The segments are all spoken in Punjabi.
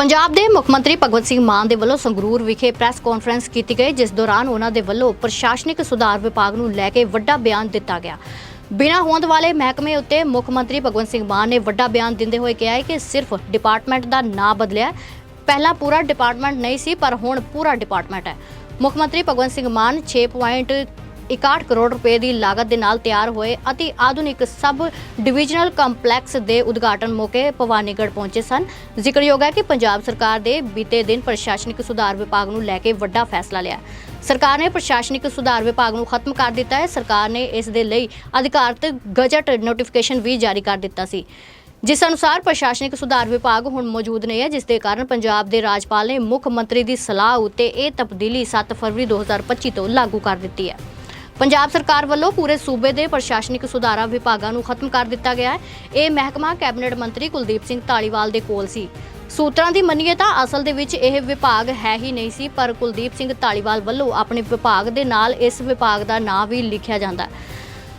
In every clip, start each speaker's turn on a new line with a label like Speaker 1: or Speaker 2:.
Speaker 1: ਪੰਜਾਬ ਦੇ ਮੁੱਖ ਮੰਤਰੀ ਭਗਵੰਤ ਸਿੰਘ ਮਾਨ ਦੇ ਵੱਲੋਂ ਸੰਗਰੂਰ ਵਿਖੇ ਪ੍ਰੈਸ ਕਾਨਫਰੰਸ ਕੀਤੀ ਗਈ, ਜਿਸ ਦੌਰਾਨ ਉਹਨਾਂ ਦੇ ਵੱਲੋਂ ਪ੍ਰਸ਼ਾਸਨਿਕ ਸੁਧਾਰ ਵਿਭਾਗ ਨੂੰ ਲੈ ਕੇ ਵੱਡਾ ਬਿਆਨ ਦਿੱਤਾ ਗਿਆ ਬਿਨਾਂ ਹੋਂਦ ਵਾਲੇ ਮਹਿਕਮੇ ਉੱਤੇ ਮੁੱਖ ਮੰਤਰੀ ਭਗਵੰਤ ਸਿੰਘ ਮਾਨ ਨੇ ਵੱਡਾ ਬਿਆਨ ਦਿੰਦੇ ਹੋਏ ਕਿਹਾ ਹੈ ਕਿ ਸਿਰਫ ਡਿਪਾਰਟਮੈਂਟ ਦਾ ਨਾਂ ਬਦਲਿਆ ਪਹਿਲਾਂ ਪੂਰਾ ਡਿਪਾਰਟਮੈਂਟ ਨਹੀਂ ਸੀ, ਪਰ ਹੁਣ ਪੂਰਾ ਡਿਪਾਰਟਮੈਂਟ ਹੈ ਮੁੱਖ ਮੰਤਰੀ ਭਗਵੰਤ ਸਿੰਘ ਮਾਨ 6. 61 ਕਰੋੜ ਰੁਪਏ ਦੀ ਲਾਗਤ ਦੇ ਨਾਲ ਤਿਆਰ ਹੋਏ ਅਤੇ ਆਧੁਨਿਕ ਸਬ ਡਿਵੀਜ਼ਨਲ ਕੰਪਲੈਕਸ ਦੇ ਉਦਘਾਟਨ ਮੌਕੇ ਭਵਾਨੀਗੜ੍ਹ ਪਹੁੰਚੇ ਸਨ। ਜ਼ਿਕਰਯੋਗ ਹੈ ਕਿ ਪੰਜਾਬ ਸਰਕਾਰ ਦੇ ਬੀਤੇ ਦਿਨ ਪ੍ਰਸ਼ਾਸਨਿਕ ਸੁਧਾਰ ਵਿਭਾਗ ਨੂੰ ਲੈ ਕੇ ਵੱਡਾ ਫੈਸਲਾ ਲਿਆ। ਸਰਕਾਰ ਨੇ ਪ੍ਰਸ਼ਾਸਨਿਕ ਸੁਧਾਰ ਵਿਭਾਗ ਨੂੰ ਖਤਮ ਕਰ ਦਿੱਤਾ ਹੈ। ਸਰਕਾਰ ਨੇ ਇਸ ਦੇ ਲਈ ਅਧਿਕਾਰਤ ਗਜਟ ਨੋਟੀਫਿਕੇਸ਼ਨ ਵੀ ਜਾਰੀ ਕਰ ਦਿੱਤਾ ਸੀ। ਜਿਸ ਅਨੁਸਾਰ ਪ੍ਰਸ਼ਾਸਨਿਕ ਸੁਧਾਰ ਵਿਭਾਗ ਹੁਣ ਮੌਜੂਦ ਨਹੀਂ ਹੈ, ਜਿਸ ਦੇ ਕਾਰਨ ਪੰਜਾਬ ਦੇ ਰਾਜਪਾਲ ਨੇ ਮੁੱਖ ਮੰਤਰੀ ਦੀ ਸਲਾਹ ਉੱਤੇ ਇਹ ਤਬਦੀਲੀ 7 ਫਰਵਰੀ 2025 ਤੋਂ ਲਾਗੂ ਕਰ ਦਿੱਤੀ ਹੈ। ਪੰਜਾਬ ਸਰਕਾਰ ਵੱਲੋਂ ਪੂਰੇ ਸੂਬੇ ਦੇ ਪ੍ਰਸ਼ਾਸਨਿਕ ਸੁਧਾਰਾਂ ਵਿਭਾਗਾਂ ਨੂੰ ਖਤਮ ਕਰ ਦਿੱਤਾ ਗਿਆ ਹੈ। ਇਹ ਮਹਿਕਮਾ ਕੈਬਨਿਟ ਮੰਤਰੀ ਕੁਲਦੀਪ ਸਿੰਘ ਢਾਲੀਵਾਲ ਦੇ ਕੋਲ ਸੀ। ਸੂਤਰਾਂ ਦੀ ਮੰਨੀਏ ਤਾਂ ਅਸਲ ਦੇ ਵਿੱਚ ਇਹ ਵਿਭਾਗ ਹੈ ਹੀ ਨਹੀਂ ਸੀ, ਪਰ ਕੁਲਦੀਪ ਸਿੰਘ ਢਾਲੀਵਾਲ ਵੱਲੋਂ ਆਪਣੇ ਵਿਭਾਗ ਦੇ ਨਾਲ ਇਸ ਵਿਭਾਗ ਦਾ ਨਾਂ ਵੀ ਲਿਖਿਆ ਜਾਂਦਾ ਹੈ।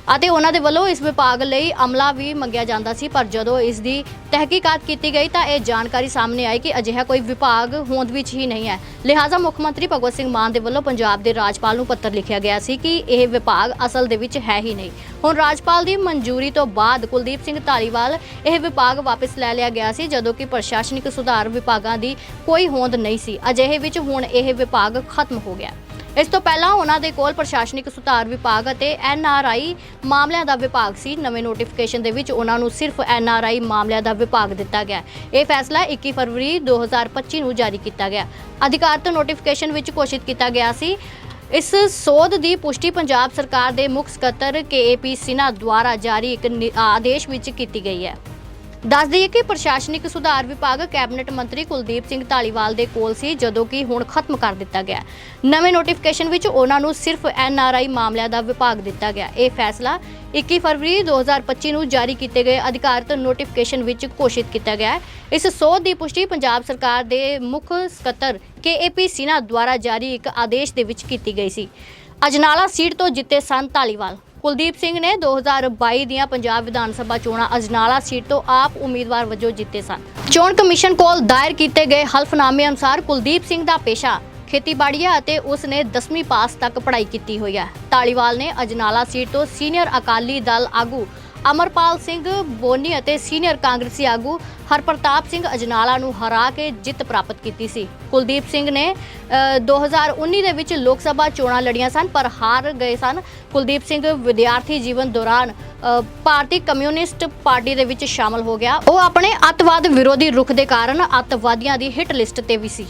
Speaker 1: ਅਤੇ ਉਹਨਾਂ ਦੇ ਵੱਲੋਂ ਇਸ ਵਿਭਾਗ ਲਈ ਅਮਲਾ ਵੀ ਮੰਗਿਆ ਜਾਂਦਾ ਸੀ, ਪਰ ਜਦੋਂ ਇਸ ਦੀ ਤਹਿਕੀਕਾਤ ਕੀਤੀ ਗਈ ਤਾਂ ਇਹ ਜਾਣਕਾਰੀ ਸਾਹਮਣੇ ਆਈ ਕਿ ਅਜਿਹਾ ਕੋਈ ਵਿਭਾਗ ਹੋਂਦ ਵਿੱਚ ਹੀ ਨਹੀਂ ਹੈ। ਲਿਹਾਜ਼ਾ ਮੁੱਖ ਮੰਤਰੀ ਭਗਵਤ ਸਿੰਘ ਮਾਨ ਦੇ ਵੱਲੋਂ ਪੰਜਾਬ ਦੇ ਰਾਜਪਾਲ ਨੂੰ ਪੱਤਰ ਲਿਖਿਆ ਗਿਆ ਸੀ ਕਿ ਇਹ ਵਿਭਾਗ ਅਸਲ ਦੇ ਵਿੱਚ ਹੈ ਹੀ ਨਹੀਂ। ਹੁਣ ਰਾਜਪਾਲ ਦੀ ਮਨਜ਼ੂਰੀ ਤੋਂ ਬਾਅਦ ਕੁਲਦੀਪ ਸਿੰਘ ਧਾਲੀਵਾਲ ਇਹ ਵਿਭਾਗ ਵਾਪਸ ਲੈ ਲਿਆ ਗਿਆ ਸੀ, ਜਦੋਂ ਕਿ ਪ੍ਰਸ਼ਾਸਨਿਕ ਸੁਧਾਰ ਵਿਭਾਗਾਂ ਦੀ ਕੋਈ ਹੋਂਦ ਨਹੀਂ ਸੀ। ਅਜਿਹੇ ਵਿੱਚ ਹੁਣ ਇਹ ਵਿਭਾਗ ਖਤਮ ਹੋ ਗਿਆ। ਇਸ ਤੋਂ ਪਹਿਲਾਂ ਉਹਨਾਂ ਦੇ ਕੋਲ ਪ੍ਰਸ਼ਾਸਨਿਕ ਸੁਧਾਰ ਵਿਭਾਗ ਅਤੇ ਐਨ ਆਰ ਆਈ ਮਾਮਲਿਆਂ ਦਾ ਵਿਭਾਗ ਸੀ। ਨਵੇਂ ਨੋਟੀਫਿਕੇਸ਼ਨ ਦੇ ਵਿੱਚ ਉਹਨਾਂ ਨੂੰ ਸਿਰਫ ਐਨ ਆਰ ਆਈ ਮਾਮਲਿਆਂ ਦਾ ਵਿਭਾਗ ਦਿੱਤਾ ਗਿਆ। ਇਹ ਫੈਸਲਾ 21 ਫਰਵਰੀ 2025 ਨੂੰ ਜਾਰੀ ਕੀਤਾ ਗਿਆ। ਅਧਿਕਾਰਤ ਨੋਟੀਫਿਕੇਸ਼ਨ ਵਿੱਚ ਘੋਸ਼ਿਤ ਕੀਤਾ ਗਿਆ ਸੀ, ਇਸ ਸੋਧ ਦੀ ਪੁਸ਼ਟੀ ਪੰਜਾਬ ਸਰਕਾਰ ਦੇ ਮੁੱਖ ਸਕੱਤਰ ਕੇਏਪੀ ਸਿਨਾ ਦੁਆਰਾ ਜਾਰੀ ਇੱਕ ਨਿ- ਆਦੇਸ਼ ਵਿੱਚ ਕੀਤੀ ਗਈ ਹੈ। ਦੱਸ ਦਈਏ ਕਿ ਪ੍ਰਸ਼ਾਸਨਿਕ ਸੁਧਾਰ ਵਿਭਾਗ ਕੈਬਨਿਟ ਮੰਤਰੀ ਕੁਲਦੀਪ ਸਿੰਘ ਢਾਲੀਵਾਲ ਦੇ ਕੋਲ ਸੀ, ਜਦੋਂ ਕਿ ਹੁਣ ਖਤਮ ਕਰ ਦਿੱਤਾ ਗਿਆ ਨਵੇਂ ਨੋਟੀਫਿਕੇਸ਼ਨ ਵਿੱਚ ਉਹਨਾਂ ਨੂੰ ਸਿਰਫ ਐਨ ਆਰ ਆਈ ਮਾਮਲਿਆਂ ਦਾ ਵਿਭਾਗ ਦਿੱਤਾ ਗਿਆ ਇਹ ਫੈਸਲਾ 21 ਫਰਵਰੀ 2025 ਨੂੰ ਜਾਰੀ ਕੀਤੇ ਗਏ ਅਧਿਕਾਰਤ ਨੋਟੀਫਿਕੇਸ਼ਨ ਵਿੱਚ ਘੋਸ਼ਿਤ ਕੀਤਾ ਗਿਆ ਹੈ। ਇਸ ਸੋਧ ਦੀ ਪੁਸ਼ਟੀ ਪੰਜਾਬ ਸਰਕਾਰ ਦੇ ਮੁੱਖ ਸਕੱਤਰ ਕੇਏਪੀ ਸਿਨਾ ਦੁਆਰਾ ਜਾਰੀ ਇੱਕ ਆਦੇਸ਼ ਦੇ ਵਿੱਚ ਕੀਤੀ ਗਈ ਸੀ। ਅਜਨਾਲਾ ਸੀਟ ਤੋਂ ਜਿੱਤੇ ਸਨ ਢਾਲੀਵਾਲ ਕੁਲਦੀਪ ਸਿੰਘ ਨੇ 2022 ਦੀਆਂ ਪੰਜਾਬ ਵਿਧਾਨ ਸਭਾ ਚੋਣਾਂ ਅਜਨਾਲਾ ਸੀਟ ਤੋਂ ਆਪ ਉਮੀਦਵਾਰ ਵਜੋਂ ਜਿੱਤੇ ਸਨ। ਚੋਣ ਕਮਿਸ਼ਨ ਕੋਲ ਦਾਇਰ ਕੀਤੇ ਗਏ ਹਲਫਨਾਮੇ ਅਨੁਸਾਰ ਕੁਲਦੀਪ ਸਿੰਘ ਦਾ ਪੇਸ਼ਾ ਖੇਤੀਬਾੜੀ ਹੈ ਅਤੇ ਉਸ ਨੇ 10ਵੀਂ ਪਾਸ ਤੱਕ ਪੜ੍ਹਾਈ ਕੀਤੀ ਹੋਈ ਹੈ। ਢਾਲੀਵਾਲ ਨੇ ਅਜਨਾਲਾ ਸੀਟ ਤੋਂ ਸੀਨੀਅਰ ਅਕਾਲੀ ਦਲ ਆਗੂ ਅਮਰਪਾਲ ਸਿੰਘ ਬੋਨੀ ਅਤੇ ਸੀਨੀਅਰ ਕਾਂਗਰਸੀ ਆਗੂ ਹਰਪ੍ਰਤਾਪ ਸਿੰਘ ਅਜਨਾਲਾ ਨੂੰ ਹਰਾ ਕੇ ਜਿੱਤ ਪ੍ਰਾਪਤ ਕੀਤੀ ਸੀ। ਕੁਲਦੀਪ ਸਿੰਘ ਨੇ ਅ, 2019 ਦੇ ਵਿੱਚ ਲੋਕ ਸਭਾ ਚੋਣਾਂ ਲੜੀਆਂ ਸਨ ਪਰ ਹਾਰ ਗਏ ਸਨ। ਕੁਲਦੀਪ ਸਿੰਘ ਵਿਦਿਆਰਥੀ ਜੀਵਨ ਦੌਰਾਨ ਭਾਰਤੀ ਕਮਿਊਨਿਸਟ ਪਾਰਟੀ ਦੇ ਵਿੱਚ ਸ਼ਾਮਲ ਹੋ ਗਿਆ। ਉਹ ਆਪਣੇ ਅੱਤਵਾਦ ਵਿਰੋਧੀ ਰੁਖ ਦੇ ਕਾਰਨ ਅੱਤਵਾਦੀਆਂ ਦੀ ਹਿੱਟ ਲਿਸਟ ਤੇ ਵੀ ਸੀ।